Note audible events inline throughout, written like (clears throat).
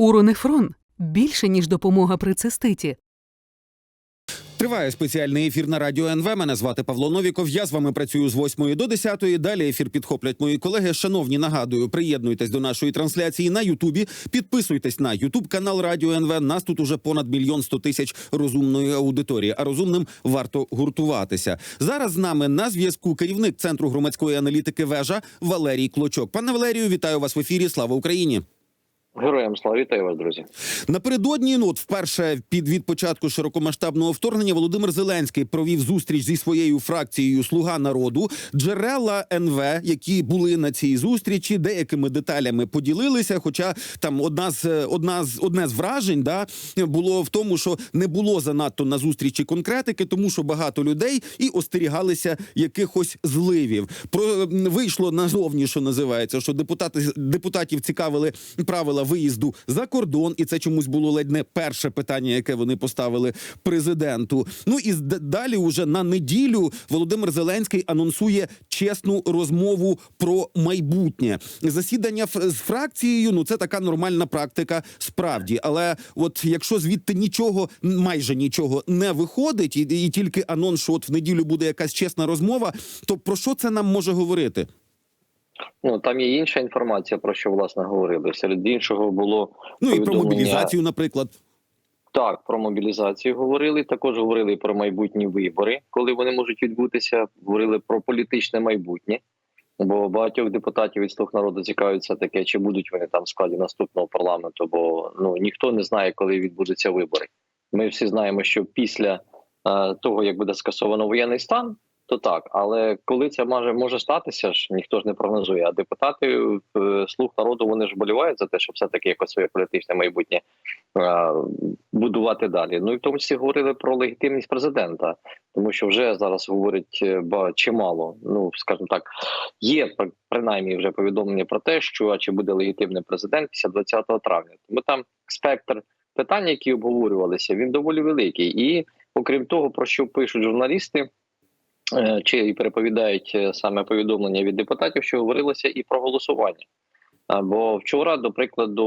Уронефрон більше, ніж допомога при циститі. Триває спеціальний ефір на радіо НВ. Мене звати Павло Новіков. Я з вами працюю з 8 до 10. Далі ефір підхоплять мої колеги. Шановні, нагадую, приєднуйтесь до нашої трансляції на Ютубі. Підписуйтесь на Ютуб канал Радіо НВ. Нас тут уже понад мільйон сто тисяч розумної аудиторії. А розумним варто гуртуватися. Зараз з нами на зв'язку керівник центру громадської аналітики вежа Валерій Клочок. Пане Валерію, вітаю вас в ефірі. Слава Україні! Героям слава вітаю вас, друзі. Напередодні, ну от вперше під від початку широкомасштабного вторгнення Володимир Зеленський провів зустріч зі своєю фракцією Слуга народу. Джерела НВ, які були на цій зустрічі, деякими деталями поділилися. Хоча там одна з одна з одне з вражень да було в тому, що не було занадто на зустрічі конкретики, тому що багато людей і остерігалися якихось зливів. Про вийшло назовні, що називається, що депутати депутатів цікавили правила виїзду за кордон, і це чомусь було ледь не перше питання, яке вони поставили президенту. Ну і далі, уже на неділю, Володимир Зеленський анонсує чесну розмову про майбутнє. Засідання з фракцією. Ну це така нормальна практика, справді. Але от якщо звідти нічого, майже нічого не виходить, і, і тільки анонс, що от в неділю буде якась чесна розмова, то про що це нам може говорити? Ну там є інша інформація, про що власне говорили. Серед іншого було Ну і про мобілізацію, наприклад. Так, про мобілізацію говорили. Також говорили про майбутні вибори, коли вони можуть відбутися. Говорили про політичне майбутнє. Бо багатьох депутатів від слуг народу цікавиться таке, чи будуть вони там в складі наступного парламенту, бо ну ніхто не знає, коли відбудуться вибори. Ми всі знаємо, що після е, того, як буде скасовано воєнний стан, то так. Але коли це може може статися, ж ніхто ж не прогнозує. А депутати е, слуг народу вони ж болівають за те, щоб все таки якось своє політичне майбутнє е, будувати далі. Ну і в тому числі говорили про легітимність президента, тому що вже зараз говорять е, чимало. Ну скажімо так, є пр- принаймні вже повідомлення про те, що а чи буде легітимний президент після 20 травня. Тому там спектр питань, які обговорювалися, він доволі великий. І окрім того, про що пишуть журналісти. Е, Чи переповідають е, саме повідомлення від депутатів, що говорилося і про голосування. Бо вчора, до прикладу,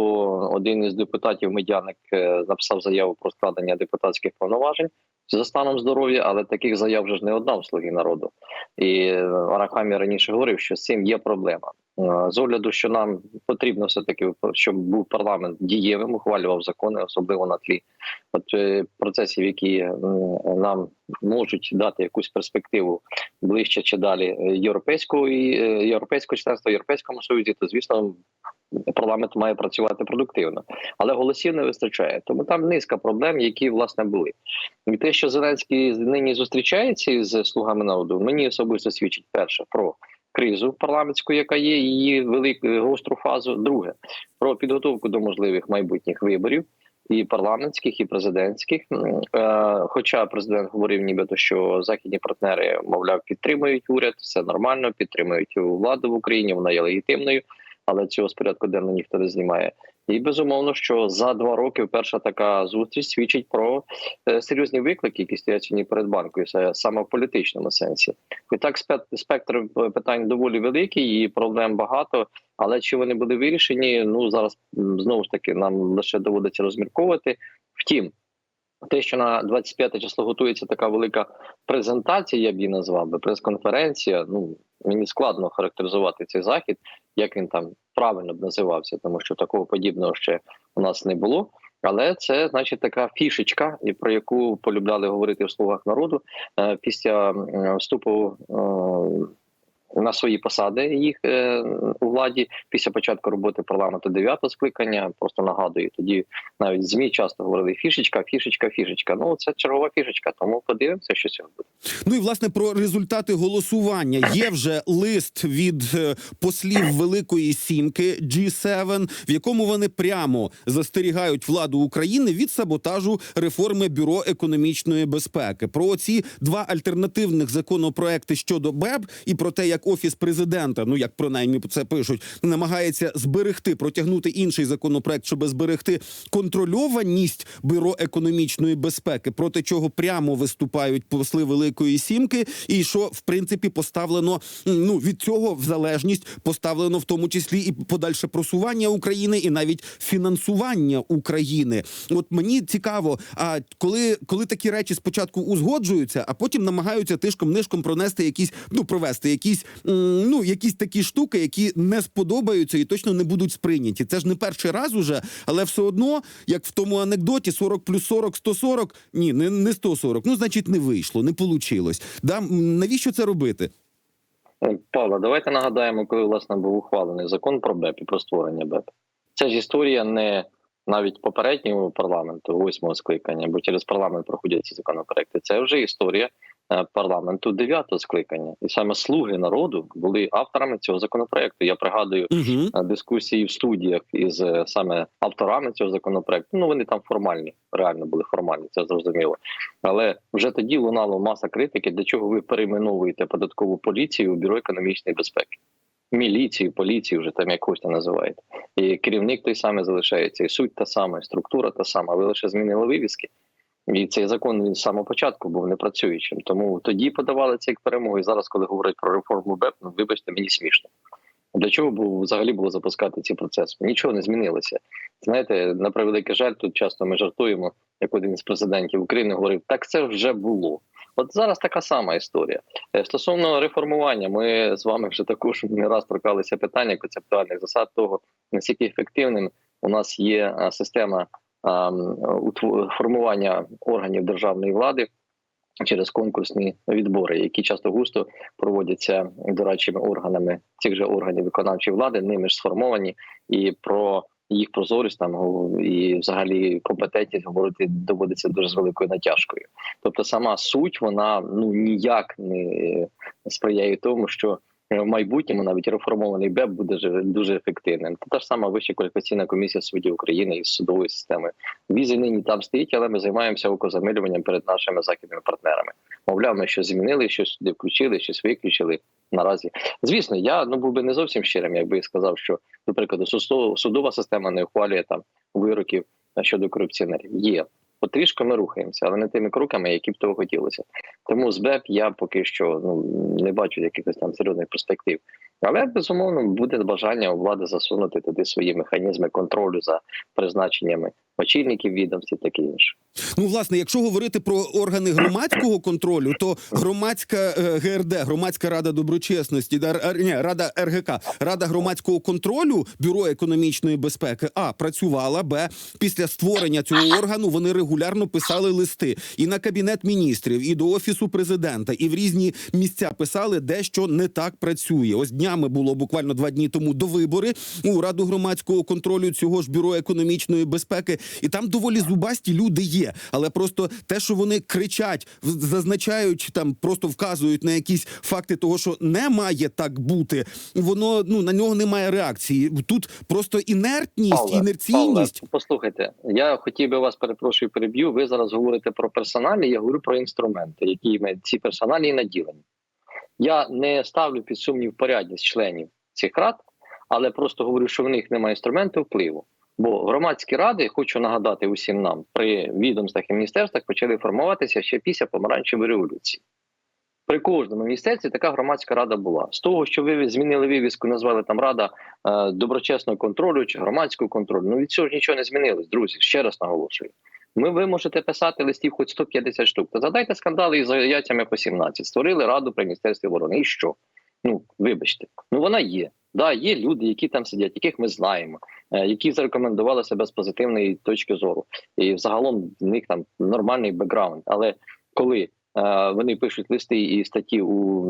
один із депутатів медяник е, написав заяву про складення депутатських повноважень за станом здоров'я, але таких заяв вже ж не одна в слуги народу. І Арахамі раніше говорив, що з цим є проблема. Е, З огляду, що нам потрібно все таки, щоб був парламент дієвим, ухвалював закони, особливо на тлі от е, процесів, які нам можуть дати якусь перспективу ближче чи далі е, європейського і е, європейського членства європейському союзі, то звісно парламент має працювати продуктивно, але голосів не вистачає. Тому там низка проблем, які власне були. І те, що Зеленський нині зустрічається з слугами народу, мені особисто свідчить перше про кризу парламентську, яка є, її велику гостру фазу. Друге про підготовку до можливих майбутніх виборів. І парламентських, і президентських. Е, Хоча президент говорив, нібито що західні партнери, мовляв, підтримують уряд, все нормально, підтримують владу в Україні, вона є легітимною, але цього з порядку денного ніхто не знімає. І безумовно, що за два роки перша така зустріч свідчить про е, серйозні виклики, які стоять сьогодні перед банкою, саме в політичному сенсі. І так спектр е, питань доволі великий, і проблем багато. Але чи вони були вирішені? Ну зараз знову ж таки нам лише доводиться розмірковувати. Втім, те, що на 25 число готується така велика презентація, я б її назвав би прес-конференція. Ну мені складно характеризувати цей захід, як він там правильно б називався, тому що такого подібного ще у нас не було. Але це значить така фішечка, і про яку полюбляли говорити в слугах народу е, після вступу е, на свої посади їх е, у владі після початку роботи парламенту дев'ятого скликання. Просто нагадую, тоді навіть змі часто говорили фішечка, фішечка, фішечка. Ну це чергова фішечка. Тому подивимося, що цього буде. Ну і власне про результати голосування є вже лист від е, послів Великої Сімки G7, в якому вони прямо застерігають владу України від саботажу реформи бюро економічної безпеки. Про ці два альтернативних законопроекти щодо БЕБ і про те, як як офіс президента, ну як принаймні це пишуть, намагається зберегти, протягнути інший законопроект, щоб зберегти контрольованість бюро економічної безпеки, проти чого прямо виступають посли Великої Сімки, і що в принципі поставлено ну від цього в залежність поставлено в тому числі і подальше просування України, і навіть фінансування України. От мені цікаво, а коли, коли такі речі спочатку узгоджуються, а потім намагаються тишком нишком пронести якісь, ну провести якісь ну якісь такі штуки, які не сподобаються і точно не будуть сприйняті. Це ж не перший раз уже, але все одно, як в тому анекдоті, 40 плюс 40, 140, ні, не, не 140, Ну значить, не вийшло, не получилось. Да, навіщо це робити? Е, Павло, давайте нагадаємо, коли власне був ухвалений закон про БЕП і про створення БЕП. Це ж історія не навіть попереднього парламенту, восьмого скликання, бо через парламент проходять ці законопроекти. Це вже історія парламенту дев'ятого скликання, і саме слуги народу були авторами цього законопроекту. Я пригадую Угу. е, дискусії в студіях із е, саме авторами цього законопроекту. Ну вони там формальні, реально були формальні, це зрозуміло. Але вже тоді лунала маса критики, для чого ви перейменовуєте податкову поліцію у бюро економічної безпеки. Міліцію, поліцію вже там якось там називаєте. І керівник той самий залишається, і суть та сама, і структура та сама. Ви лише змінили вивіски. І цей закон він з самого початку був непрацюючим. Тому тоді подавали це як перемогу. І зараз, коли говорять про реформу БЕП, ну вибачте, мені смішно. Для чого було взагалі було запускати ці процеси? Нічого не змінилося. Знаєте, на превеликий жаль, тут часто ми жартуємо, як один з президентів України говорив: так це вже було. От зараз така сама історія. Е, Стосовно реформування, ми з вами вже також не раз торкалися питання концептуальних засад того, наскільки ефективним у нас є система формування органів державної влади через конкурсні відбори, які часто густо проводяться дорадчими органами цих же органів виконавчої влади, ними ж сформовані, і про їх прозорість там і взагалі компетентність говорити доводиться дуже з великою натяжкою. Тобто, сама суть вона ну ніяк не сприяє тому, що в майбутньому навіть реформований БЕП буде же дуже ефективним. Та ж сама вища кваліфікаційна комісія суддів України із судової системи. Візи нині там стоїть, але ми займаємося окозамилюванням перед нашими західними партнерами. Мовляв, ми щось змінили, щось сюди включили, щось виключили. Наразі, звісно, я ну був би не зовсім щирим, якби сказав, що, до прикладу, судо- судова система не ухвалює там вироків щодо корупціонерів. Є потрішки ми рухаємося, але не тими кроками, які б того хотілося. Тому з БЕП я поки що ну не бачу якихось там серйозних перспектив. Але безумовно буде бажання у влади засунути туди свої механізми контролю за призначеннями очільників відомств і таке інше. Ну, власне, якщо говорити про органи громадського контролю, то громадська е, ГРД, громадська рада доброчесності, ні, рада РГК, рада громадського контролю, бюро економічної безпеки, а працювала, б після створення цього органу вони регулярно писали листи і на кабінет міністрів, і до офісу президента, і в різні місця писали, де що не так працює. Ось днями було буквально два дні тому до вибори у раду громадського контролю цього ж бюро економічної безпеки, і там доволі зубасті люди є. Але просто те, що вони кричать, зазначають там, просто вказують на якісь факти того, що не має так бути, воно ну на нього немає реакції. Тут просто інертність, Павле, інерційність. Павле, послухайте, я хотів би вас перепрошую, переб'ю. Ви зараз говорите про персоналі. Я говорю про інструменти, якими ці персоналі наділені. Я не ставлю під сумнів порядність членів цих рад, але просто говорю, що в них немає інструменту впливу. Бо громадські ради, хочу нагадати усім нам, при відомствах і міністерствах почали формуватися ще після помаранчевої революції. При кожному міністерстві така громадська рада була. З того, що ви змінили вивіску, назвали там Рада е, доброчесного контролю чи громадського контролю. Ну від цього ж нічого не змінилось, друзі. Ще раз наголошую. Ми ви можете писати листів хоч 150 штук. Та задайте скандали із яйцями по 17. Створили раду при міністерстві оборони. І що? Ну вибачте, ну вона є. Да, є люди, які там сидять, яких ми знаємо, які зарекомендували себе з позитивної точки зору, і взагалом в них там нормальний бекграунд. Але коли е, вони пишуть листи і статті у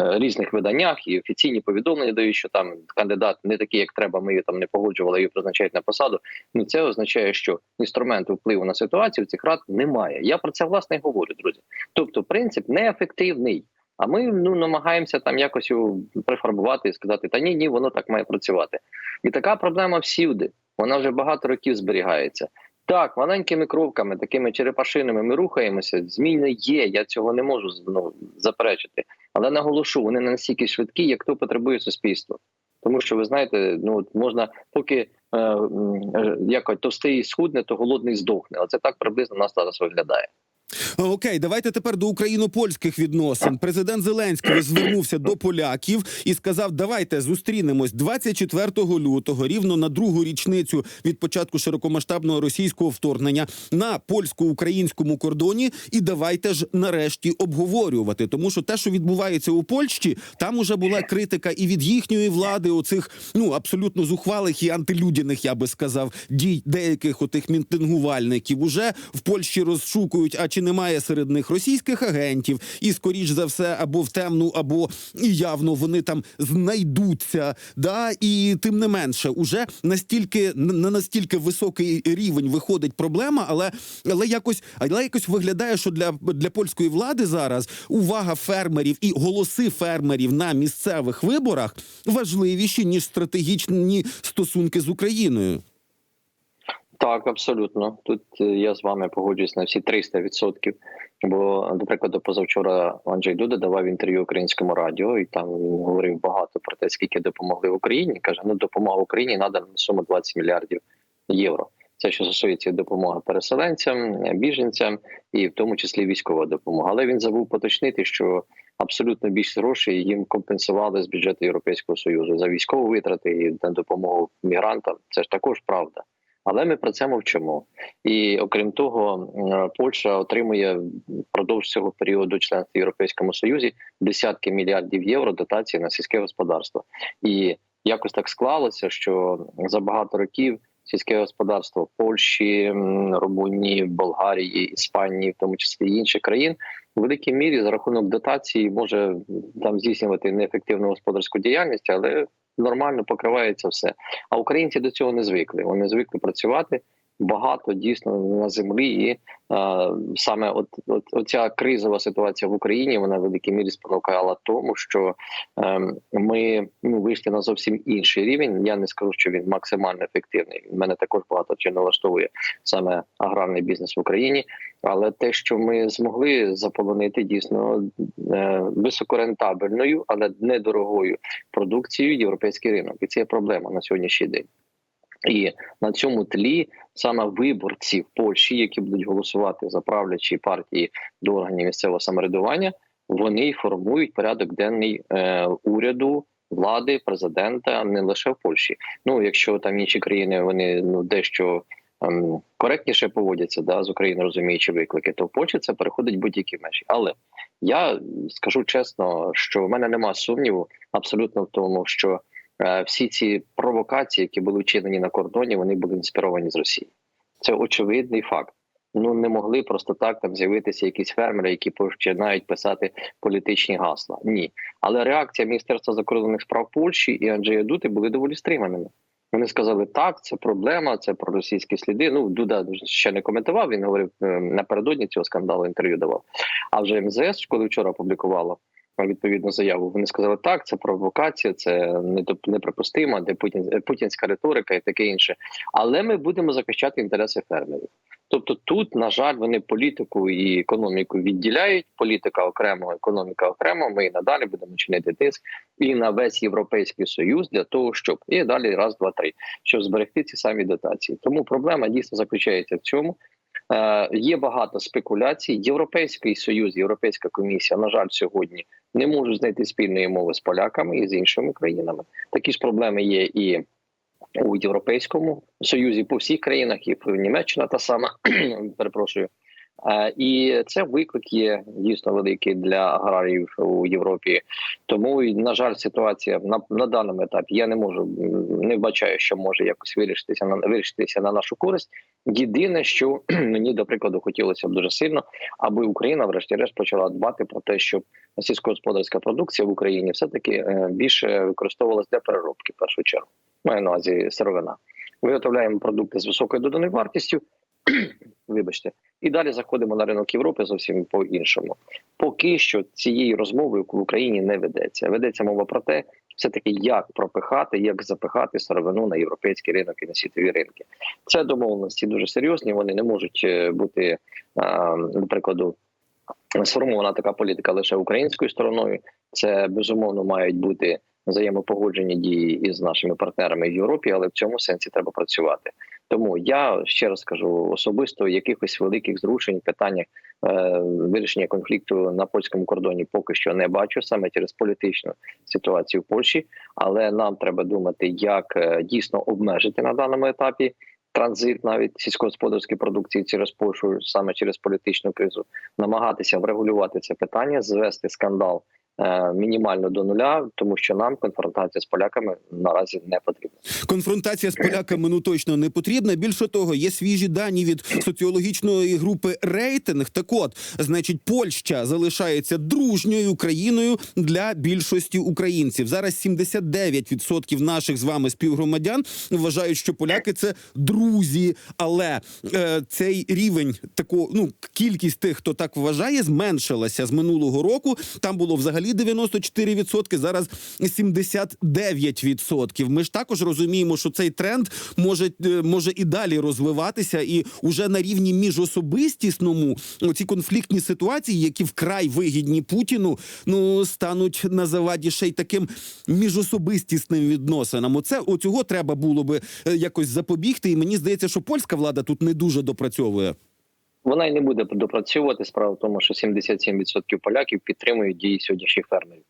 е, різних виданнях, і офіційні повідомлення дають, що там кандидат не такий, як треба, ми її там не погоджували, її призначають на посаду. Ну це означає, що інструменту впливу на ситуацію в цих рад немає. Я про це власне і говорю, друзі. Тобто, принцип неефективний. А ми ну намагаємося там якось прифарбувати і сказати, та ні, ні, воно так має працювати. І така проблема всюди. Вона вже багато років зберігається. Так, маленькими кроками, такими черепашинами ми рухаємося. Зміни є. Я цього не можу ну, заперечити. Але наголошу, вони не настільки швидкі, як то потребує суспільство. Тому що ви знаєте, ну можна поки е, е, як товстий схудне, то голодний здохне. Оце так приблизно нас зараз виглядає. Окей, давайте тепер до україно-польських відносин. Президент Зеленський звернувся до поляків і сказав: давайте зустрінемось 24 лютого, рівно на другу річницю від початку широкомасштабного російського вторгнення на польсько-українському кордоні. І давайте ж нарешті обговорювати, тому що те, що відбувається у Польщі, там уже була критика і від їхньої влади, оцих ну абсолютно зухвалих і антилюдяних, я би сказав, дій деяких отих мітингувальників. Уже в Польщі розшукують, а чи немає серед них російських агентів, і скоріш за все, або в темну, або явно вони там знайдуться. Да, і тим не менше, уже настільки на настільки високий рівень виходить проблема, але але якось але якось виглядає, що для, для польської влади зараз увага фермерів і голоси фермерів на місцевих виборах важливіші ніж стратегічні стосунки з Україною. Так, абсолютно. Тут е, я з вами погоджуюсь на всі 300%. Бо, до прикладу, позавчора Анджей Дуда давав інтерв'ю українському радіо, і там він говорив багато про те, скільки допомогли Україні. Каже, ну допомога Україні надана на суму 20 мільярдів євро. Це що стосується допомоги переселенцям, біженцям і в тому числі військова допомога. Але він забув поточнити, що абсолютно більше грошей їм компенсували з бюджету Європейського союзу за військові витрати і на допомогу мігрантам. Це ж також правда. Але ми про це мовчимо. І окрім того, Польща отримує впродовж цього періоду членства в Європейському Союзі десятки мільярдів євро дотації на сільське господарство. І якось так склалося, що за багато років сільське господарство Польщі, Румунії, Болгарії, Іспанії, в тому числі інших країн, в великій мірі за рахунок дотації може там здійснювати неефективну господарську діяльність, але нормально покривається все. А українці до цього не звикли. Вони звикли працювати багато дійсно на землі, і е, саме от, от оця кризова ситуація в Україні вона в великій мірі спонукала тому, що е, ми ну, вийшли на зовсім інший рівень. Я не скажу, що він максимально ефективний. Мене також багато чи налаштовує саме аграрний бізнес в Україні. Але те, що ми змогли заполонити дійсно е, високорентабельною, але недорогою продукцією європейський ринок, і це є проблема на сьогоднішній день. І на цьому тлі саме виборці в Польщі, які будуть голосувати за правлячі партії до органів місцевого самоврядування, вони формують порядок денний е, уряду. Влади президента не лише в Польщі. Ну якщо там інші країни вони ну дещо ем, коректніше поводяться, да з України розуміючи виклики, то в Польщі це переходить будь-які межі. Але я скажу чесно, що в мене нема сумніву абсолютно в тому, що всі ці провокації, які були вчинені на кордоні, вони були інспіровані з Росії. Це очевидний факт. Ну не могли просто так там з'явитися якісь фермери, які починають писати політичні гасла. Ні, але реакція Міністерства закордонних справ Польщі і Анджея Дути були доволі стриманими. Вони сказали, так, це проблема, це про російські сліди. Ну Дуда ще не коментував. Він говорив е, напередодні цього скандалу. Інтерв'ю давав. А вже МЗС, коли вчора опублікувала відповідну заяву. Вони сказали, так, це провокація, це неприпустимо, де Путін путінська риторика і таке інше. Але ми будемо захищати інтереси фермерів. Тобто, тут, на жаль, вони політику і економіку відділяють. Політика окремо, економіка окремо. Ми і надалі будемо чинити тиск і на весь європейський союз для того, щоб і далі раз, два, три, щоб зберегти ці самі дотації. Тому проблема дійсно заключається в цьому. Е, Є багато спекуляцій. Європейський союз, європейська комісія, на жаль, сьогодні не можуть знайти спільної мови з поляками і з іншими країнами. Такі ж проблеми є і у Європейському Союзі по всіх країнах, і Німеччина та сама (clears throat) перепрошую. І це виклик є дійсно великий для аграріїв у Європі. Тому на жаль, ситуація на на даному етапі я не можу не вбачаю, що може якось вирішитися на вирішитися на нашу користь. Єдине, що (clears throat) мені до прикладу хотілося б дуже сильно, аби Україна, врешті-решт, почала дбати про те, щоб сільськогосподарська продукція в Україні все таки е, більше використовувалася для переробки. В першу чергу маю на увазі сировина. Виготовляємо продукти з високою доданою вартістю. (clears throat) Вибачте, і далі заходимо на ринок Європи зовсім по іншому. Поки що цієї розмови в Україні не ведеться. Ведеться мова про те, все таки як пропихати, як запихати сировину на європейський ринок і на світові ринки. Це домовленості дуже серйозні. Вони не можуть е, бути до прикладу. Сформована така політика лише українською стороною. Це безумовно мають бути взаємопогоджені дії із нашими партнерами в Європі, але в цьому сенсі треба працювати. Тому я ще раз кажу особисто якихось великих зрушень в питаннях е, вирішення конфлікту на польському кордоні поки що не бачу саме через політичну ситуацію в Польщі. Але нам треба думати, як е, дійсно обмежити на даному етапі транзит навіть сільськогосподарської продукції через Польщу саме через політичну кризу, намагатися врегулювати це питання, звести скандал мінімально до нуля, тому що нам конфронтація з поляками наразі не потрібна. Конфронтація з поляками ну точно не потрібна. Більше того, є свіжі дані від соціологічної групи рейтинг. Так от, значить, Польща залишається дружньою країною для більшості українців. Зараз 79% наших з вами співгромадян вважають, що поляки це друзі. Але е, цей рівень тако, ну кількість тих, хто так вважає, зменшилася з минулого року. Там було взагалі 94%, зараз 79%. Ми ж також розуміємо, що цей тренд може, е, може і далі розвиватися, і уже на рівні міжособистісному ці конфліктні ситуації, які вкрай вигідні Путіну, ну стануть на заваді ще й таким міжособистісним відносинам. Оце оцього треба було би е, якось запобігти. І мені здається, що польська влада тут не дуже допрацьовує. Вона й не буде допрацьовувати. Справа в тому, що 77% поляків підтримують дії сьогоднішніх фермерів.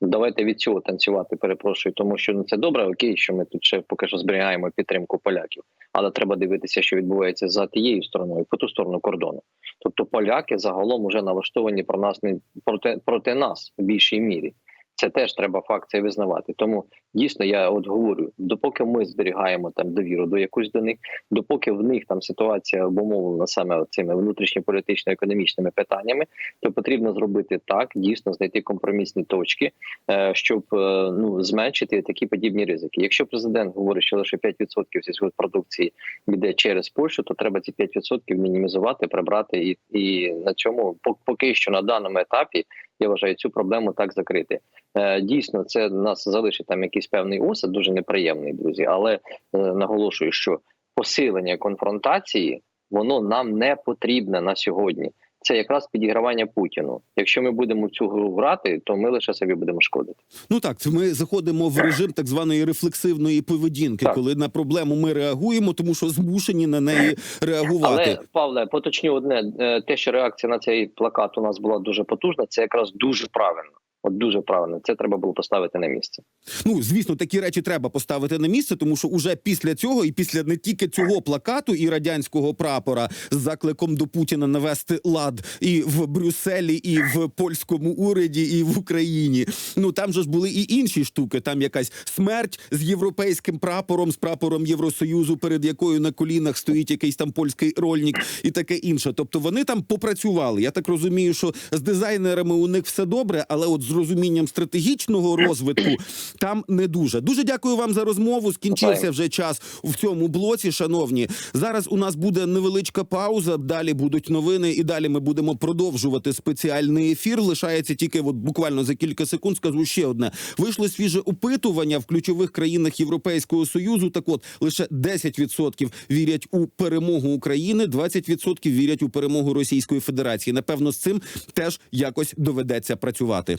Давайте від цього танцювати. Перепрошую, тому що ну це добре, окей, що ми тут ще поки що зберігаємо підтримку поляків, але треба дивитися, що відбувається за тією стороною, по ту сторону кордону. Тобто поляки загалом уже налаштовані про нас не проти проти нас в більшій мірі. Це теж треба факт цей визнавати. Тому дійсно я от говорю: допоки ми зберігаємо там довіру до якусь до них, допоки в них там ситуація обумовлена саме цими внутрішньополітично-економічними питаннями, то потрібно зробити так, дійсно знайти компромісні точки, е, щоб е, ну зменшити такі подібні ризики. Якщо президент говорить, що лише 5% сільськогоспродукції йде через Польщу, то треба ці 5% мінімізувати, прибрати і, і на цьому пок- поки що на даному етапі я вважаю цю проблему так закрити. Е, Дійсно, це нас залишить там якийсь певний осад, дуже неприємний, друзі. Але е, наголошую, що посилення конфронтації воно нам не потрібне на сьогодні. Це якраз підігравання Путіну. Якщо ми будемо в цю гру грати, то ми лише собі будемо шкодити. Ну так, це ми заходимо в режим так званої рефлексивної поведінки, Так. коли на проблему ми реагуємо, тому що змушені на неї реагувати. Але Павле, поточню одне е, те, що реакція на цей плакат у нас була дуже потужна. Це якраз дуже правильно. От дуже правильно. Це треба було поставити на місце. Ну звісно, такі речі треба поставити на місце, тому що уже після цього, і після не тільки цього плакату і радянського прапора з закликом до Путіна навести лад і в Брюсселі, і в польському уряді, і в Україні. Ну там же ж були і інші штуки. Там якась смерть з європейським прапором, з прапором Євросоюзу, перед якою на колінах стоїть якийсь там польський рольник і таке інше. Тобто вони там попрацювали. Я так розумію, що з дизайнерами у них все добре, але от з розумінням стратегічного розвитку там не дуже. Дуже дякую вам за розмову. Скінчився вже час в цьому блоці. Шановні, зараз у нас буде невеличка пауза. Далі будуть новини, і далі ми будемо продовжувати спеціальний ефір. Лишається тільки от буквально за кілька секунд. Скажу ще одне. Вийшло свіже опитування в ключових країнах Європейського союзу. Так, от лише 10% вірять у перемогу України, 20% вірять у перемогу Російської Федерації. Напевно, з цим теж якось доведеться працювати.